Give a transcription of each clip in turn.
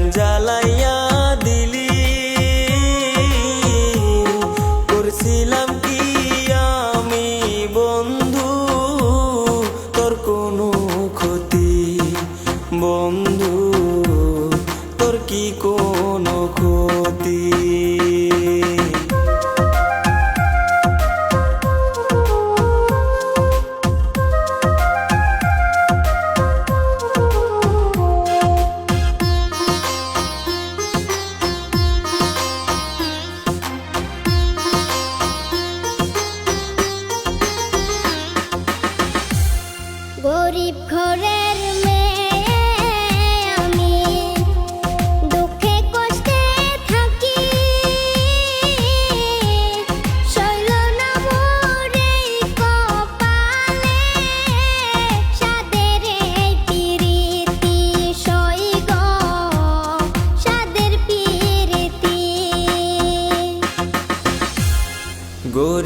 কেন জ্বালাইয়া দিলি। করছিলাম কি আমি বন্ধু? তোর কোনো ক্ষতি বন্ধু? তোর কি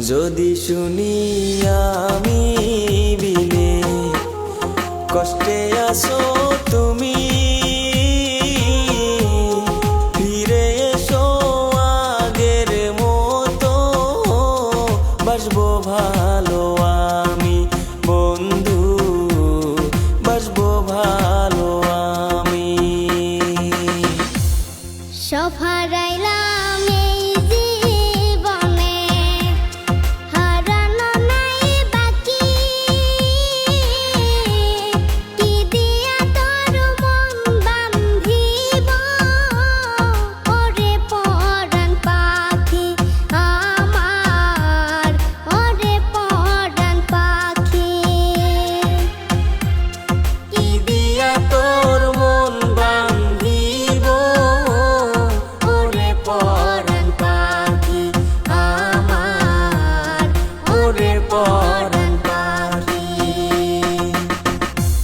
যদি শুনি আমি বিনে, কষ্টে আসো তুমি। ফিরে এসো আগের মতো, বাসবো ভালো আমি, বন্ধু, বাসবো ভালো আমি। সফারাইলাম